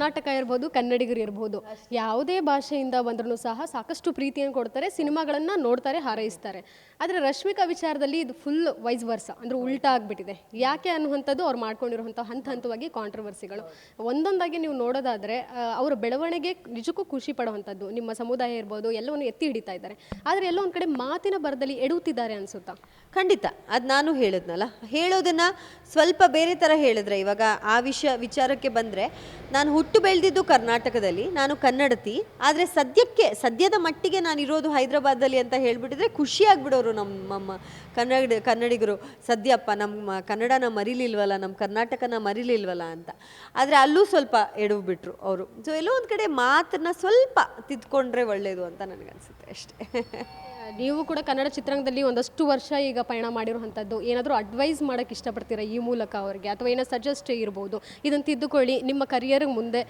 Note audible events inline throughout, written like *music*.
ಕರ್ನಾಟಕ ಇರ್ಬೋದು, ಕನ್ನಡಿಗರು ಇರ್ಬೋದು. ಯಾವುದೇ ಭಾಷೆಯಿಂದ ಬಂದ್ರೂ ಸಹ ಸಾಕಷ್ಟು ಪ್ರೀತಿಯನ್ನು ಕೊಡ್ತಾರೆ, ಸಿನಿಮಾಗಳನ್ನು ನೋಡ್ತಾರೆ, ಹಾರೈಸ್ತಾರೆ. ಆದರೆ ರಶ್ಮಿಕಾ ವಿಚಾರದಲ್ಲಿ ಇದು ಫುಲ್ ವೈಸ್ ವರ್ಸ ಅಂದರೆ ಉಲ್ಟಾ ಆಗಿಬಿಟ್ಟಿದೆ. ಯಾಕೆ ಅನ್ನುವಂಥದ್ದು ಅವ್ರು ಮಾಡ್ಕೊಂಡಿರುವಂಥ ಹಂತ ಹಂತವಾಗಿ ಕಾಂಟ್ರವರ್ಸಿಗಳು ಒಂದೊಂದಾಗಿ ನೀವು ನೋಡೋದಾದರೆ ಅವರ ಬೆಳವಣಿಗೆ ನಿಜಕ್ಕೂ ಖುಷಿ ಪಡುವಂಥದ್ದು. ನಿಮ್ಮ ಸಮುದಾಯ ಇರ್ಬೋದು, ಎಲ್ಲವನ್ನು ಎತ್ತಿ ಹಿಡಿತಾ ಇದ್ದಾರೆ. ಆದರೆ ಎಲ್ಲೋ ಒಂದು ಕಡೆ ಮಾತಿನ ಬರದಲ್ಲಿ ಎಡುತ್ತಿದ್ದಾರೆ ಅನ್ಸುತ್ತಾ? ಖಂಡಿತ. ಅದು ನಾನು ಹೇಳಿದ್ನಲ್ಲ. ಹೇಳೋದನ್ನ ಸ್ವಲ್ಪ ಬೇರೆ ಥರ ಹೇಳಿದ್ರೆ ಇವಾಗ ಆ ವಿಷಯ ವಿಚಾರಕ್ಕೆ ಬಂದರೆ, ನಾನು ಹುಟ್ಟು ಬೆಳೆದಿದ್ದು ಕರ್ನಾಟಕದಲ್ಲಿ. ನಾನು ಕನ್ನಡತಿ. ಆದರೆ ಸದ್ಯಕ್ಕೆ, ಸದ್ಯದ ಮಟ್ಟಿಗೆ ನಾನು ಇರೋದು ಹೈದರಾಬಾದಲ್ಲಿ ಅಂತ ಹೇಳಿಬಿಟ್ಟಿದ್ರೆ ಖುಷಿಯಾಗ್ಬಿಡೋರು ನಮ್ಮ ಕನ್ನಡ, ಕನ್ನಡಿಗರು. ಸದ್ಯಪ್ಪ, ನಮ್ಮ ಕನ್ನಡನ ಮರಿಲಿಲ್ವಲ್ಲ, ನಮ್ಮ ಕರ್ನಾಟಕನ ಮರಿಲಿಲ್ವಲ್ಲ ಅಂತ. ಆದರೆ ಅಲ್ಲೂ ಸ್ವಲ್ಪ ಎಡವು ಬಿಟ್ರು ಅವರು. ಸೊ ಎಲ್ಲೋ ಒಂದು ಕಡೆ ಮಾತನ್ನ ಸ್ವಲ್ಪ ತಿದ್ಕೊಂಡ್ರೆ ಒಳ್ಳೆಯದು ಅಂತ ನನಗನ್ಸುತ್ತೆ ಅಷ್ಟೇ. *laughs* ನೀವು ಕೂಡ ಕನ್ನಡ ಚಿತ್ರರಂಗದಲ್ಲಿ ಒಂದಷ್ಟು ವರ್ಷ ಈಗ ಪಯಣ ಮಾಡಿರುವಂಥದ್ದು. ಏನಾದರೂ ಅಡ್ವೈಸ್ ಮಾಡೋಕ್ಕೆ ಇಷ್ಟಪಡ್ತೀರಾ ಈ ಮೂಲಕ ಅವರಿಗೆ? ಅಥವಾ ಏನೋ ಸಜೆಸ್ಟ್ ಇರ್ಬೋದು? ಇದನ್ನು ತಿದ್ದುಕೊಳ್ಳಿ, ನಿಮ್ಮ ಕರಿಯರ್ಗೆ ಮುಂದೆ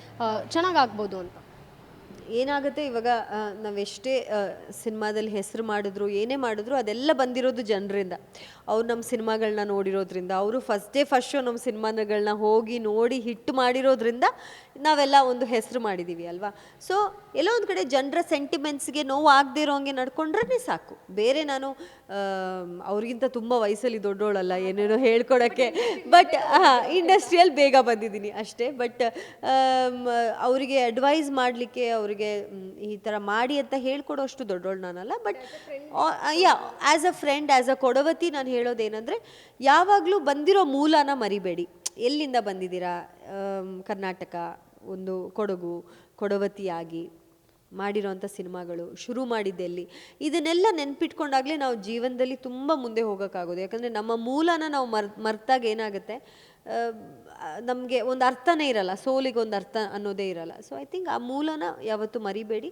ಚೆನ್ನಾಗಾಗ್ಬೋದು ಅಂತ. ಏನಾಗುತ್ತೆ? ಇವಾಗ ನಾವೆಷ್ಟೇ ಸಿನಿಮಾದಲ್ಲಿ ಹೆಸರು ಮಾಡಿದ್ರು, ಏನೇ ಮಾಡಿದ್ರು, ಅದೆಲ್ಲ ಬಂದಿರೋದು ಜನರಿಂದ. ಅವ್ರು ನಮ್ಮ ಸಿನಿಮಾಗಳನ್ನ ನೋಡಿರೋದ್ರಿಂದ, ಅವರು ಫಸ್ಟ್ ಡೇ ಫಸ್ಟ್ ಶೋ ನಮ್ಮ ಸಿನಿಮಾಗಳನ್ನ ಹೋಗಿ ನೋಡಿ ಹಿಟ್ ಮಾಡಿರೋದ್ರಿಂದ ನಾವೆಲ್ಲ ಒಂದು ಹೆಸರು ಮಾಡಿದ್ದೀವಿ ಅಲ್ವಾ? ಸೊ ಎಲ್ಲೋ ಒಂದು ಕಡೆ ಜನರ ಸೆಂಟಿಮೆಂಟ್ಸ್ಗೆ ನೋವು ಆಗದೆ ಇರೋಂಗೆ ನಡ್ಕೊಂಡ್ರೇ ಸಾಕು. ಬೇರೆ ನಾನು ಅವ್ರಿಗಿಂತ ತುಂಬ ವಯಸ್ಸಲ್ಲಿ ದೊಡ್ಡೋಳಲ್ಲ, ಏನೇನೋ ಹೇಳ್ಕೊಡೋಕ್ಕೆ. ಬಟ್ ಇಂಡಸ್ಟ್ರಿಯಲ್ ಬೇಗ ಬಂದಿದ್ದೀನಿ ಅಷ್ಟೇ. ಬಟ್ ಅವರಿಗೆ ಅಡ್ವೈಸ್ ಮಾಡಲಿಕ್ಕೆ, ಅವರಿಗೆ ಈ ಥರ ಮಾಡಿ ಅಂತ ಹೇಳ್ಕೊಡೋಷ್ಟು ದೊಡ್ಡೋಳು ನಾನಲ್ಲ but yeah as a friend as a ಕೊಡವತಿ ನಾನು ಹೇಳೋದೇನೆಂದರೆ ಯಾವಾಗಲೂ ಬಂದಿರೋ ಮೂಲನ ಮರಿಬೇಡಿ. ಎಲ್ಲಿಂದ ಬಂದಿದ್ದೀರಾ? ಕರ್ನಾಟಕ ಒಂದು ಕೊಡಗು ಕೊಡವತಿಯಾಗಿ. ಮಾಡಿರೋಂಥ ಸಿನಿಮಾಗಳು ಶುರು ಮಾಡಿದ್ದೆಲ್ಲಿ. ಇದನ್ನೆಲ್ಲ ನೆನ್ಪಿಟ್ಕೊಂಡಾಗಲೇ ನಾವು ಜೀವನದಲ್ಲಿ ತುಂಬ ಮುಂದೆ ಹೋಗೋಕ್ಕಾಗೋದು. ಯಾಕಂದರೆ ನಮ್ಮ ಮೂಲನ ನಾವು ಮರ್ ಮರ್ತಾಗ ಏನಾಗುತ್ತೆ? ನಮಗೆ ಒಂದು ಅರ್ಥನೇ ಇರಲ್ಲ. ಸೋಲಿಗೆ ಒಂದು ಅರ್ಥ ಅನ್ನೋದೇ ಇರಲ್ಲ. ಸೊ ಐ ಥಿಂಕ್ ಆ ಮೂಲನ ಯಾವತ್ತೂ ಮರಿಬೇಡಿ.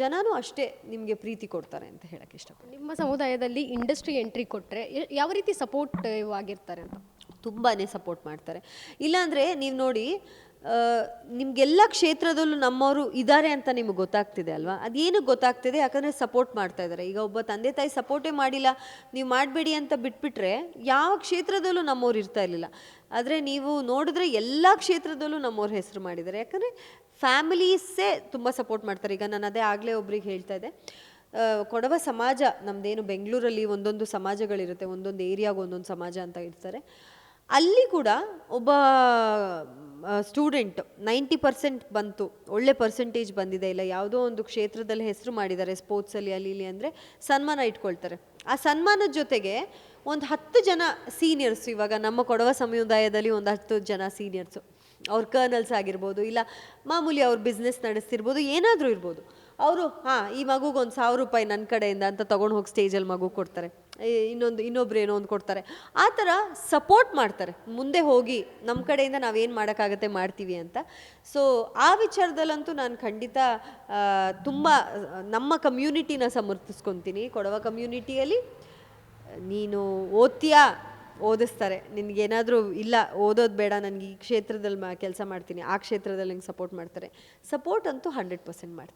ಜನನೂ ಅಷ್ಟೇ ನಿಮಗೆ ಪ್ರೀತಿ ಕೊಡ್ತಾರೆ ಅಂತ ಹೇಳಕ್ಕೆ ಇಷ್ಟಪಡ್ತೀನಿ. ನಿಮ್ಮ ಸಮುದಾಯದಲ್ಲಿ ಇಂಡಸ್ಟ್ರಿ ಎಂಟ್ರಿ ಕೊಟ್ಟರೆ ಯಾವ ರೀತಿ ಸಪೋರ್ಟಿವ್ ಆಗಿರ್ತಾರೆ ಅಂತ? ತುಂಬಾ ಸಪೋರ್ಟ್ ಮಾಡ್ತಾರೆ. ಇಲ್ಲಾಂದರೆ ನೀವು ನೋಡಿ ನಿಮ್ಗೆಲ್ಲ ಕ್ಷೇತ್ರದಲ್ಲೂ ನಮ್ಮವರು ಇದ್ದಾರೆ ಅಂತ ನಿಮಗೆ ಗೊತ್ತಾಗ್ತಿದೆ ಅಲ್ವಾ? ಅದೇನು ಗೊತ್ತಾಗ್ತಿದೆ? ಯಾಕಂದರೆ ಸಪೋರ್ಟ್ ಮಾಡ್ತಾ ಇದ್ದಾರೆ. ಈಗ ಒಬ್ಬ ತಂದೆ ತಾಯಿ ಸಪೋರ್ಟೇ ಮಾಡಿಲ್ಲ, ನೀವು ಮಾಡಬೇಡಿ ಅಂತ ಬಿಟ್ಬಿಟ್ರೆ ಯಾವ ಕ್ಷೇತ್ರದಲ್ಲೂ ನಮ್ಮವ್ರು ಇರ್ತಾ ಇರಲಿಲ್ಲ. ಆದರೆ ನೀವು ನೋಡಿದ್ರೆ ಎಲ್ಲ ಕ್ಷೇತ್ರದಲ್ಲೂ ನಮ್ಮವ್ರ ಹೆಸರು ಮಾಡಿದ್ದಾರೆ. ಯಾಕಂದರೆ ಫ್ಯಾಮಿಲೀಸೇ ತುಂಬ ಸಪೋರ್ಟ್ ಮಾಡ್ತಾರೆ. ಈಗ ನಾನು ಅದೇ ಆಗಲೇ ಒಬ್ರಿಗೆ ಹೇಳ್ತಾ ಇದ್ದೆ. ಕೊಡವ ಸಮಾಜ ನಮ್ಮದೇನು ಬೆಂಗಳೂರಲ್ಲಿ ಒಂದೊಂದು ಸಮಾಜಗಳಿರುತ್ತೆ, ಒಂದೊಂದು ಏರಿಯಾಗೆ ಒಂದೊಂದು ಸಮಾಜ ಅಂತ ಇರ್ತಾರೆ. ಅಲ್ಲಿ ಕೂಡ ಒಬ್ಬ ಸ್ಟೂಡೆಂಟ್ ನೈಂಟಿ ಪರ್ಸೆಂಟ್ ಬಂತು. ಒಳ್ಳೆ ಪರ್ಸೆಂಟೇಜ್ ಬಂದಿದೆ. ಇಲ್ಲ, ಯಾವುದೋ ಒಂದು ಕ್ಷೇತ್ರದಲ್ಲಿ ಹೆಸರು ಮಾಡಿದ್ದಾರೆ ಸ್ಪೋರ್ಟ್ಸಲ್ಲಿ ಅಲ್ಲಿ ಇಲ್ಲಿ ಅಂದರೆ ಸನ್ಮಾನ ಇಟ್ಕೊಳ್ತಾರೆ. ಆ ಸನ್ಮಾನದ ಜೊತೆಗೆ ಒಂದು ಹತ್ತು ಜನ ಸೀನಿಯರ್ಸ್ ಇವಾಗ ನಮ್ಮ ಕೊಡವ ಸಮುದಾಯದಲ್ಲಿ ಒಂದು ಹತ್ತು ಜನ ಸೀನಿಯರ್ಸು ಅವ್ರ ಕರ್ನಲ್ಸ್ ಆಗಿರ್ಬೋದು, ಇಲ್ಲ, ಮಾಮೂಲಿ ಅವ್ರ ಬಿಸ್ನೆಸ್ ನಡೆಸ್ತಿರ್ಬೋದು, ಏನಾದರೂ ಇರ್ಬೋದು. ಅವರು, ಹಾಂ, ಈ ಮಗುಗೆ ಒಂದು ಸಾವಿರ ರೂಪಾಯಿ ನನ್ನ ಕಡೆಯಿಂದ ಅಂತ ತಗೊಂಡು ಹೋಗಿ ಸ್ಟೇಜಲ್ಲಿ ಮಗು ಕೊಡ್ತಾರೆ. ಇನ್ನೊಂದು ಇನ್ನೊಬ್ರು ಏನೋ ಒಂದು ಕೊಡ್ತಾರೆ. ಆ ಥರ ಸಪೋರ್ಟ್ ಮಾಡ್ತಾರೆ. ಮುಂದೆ ಹೋಗಿ ನಮ್ಮ ಕಡೆಯಿಂದ ನಾವೇನು ಮಾಡೋಕ್ಕಾಗತ್ತೆ ಮಾಡ್ತೀವಿ ಅಂತ. ಸೊ ಆ ವಿಚಾರದಲ್ಲಂತೂ ನಾನು ಖಂಡಿತ ತುಂಬ, ನಮ್ಮ ಕಮ್ಯುನಿಟಿನ ಸಮರ್ಥಿಸ್ಕೊತೀನಿ. ಕೊಡವ ಕಮ್ಯುನಿಟಿಯಲ್ಲಿ ನೀನು ಓದ್ತೀಯಾ? ಓದಿಸ್ತಾರೆ. ನಿನಗೇನಾದರೂ ಇಲ್ಲ, ಓದೋದು ಬೇಡ, ನನಗೆ ಈ ಕ್ಷೇತ್ರದಲ್ಲಿ ಮಾ, ಕೆಲಸ ಮಾಡ್ತೀನಿ, ಆ ಕ್ಷೇತ್ರದಲ್ಲಿ ನಂಗೆ ಸಪೋರ್ಟ್ ಮಾಡ್ತಾರೆ. ಸಪೋರ್ಟ್ ಅಂತೂ ಹಂಡ್ರೆಡ್ ಪರ್ಸೆಂಟ್ ಮಾಡ್ತಾರೆ.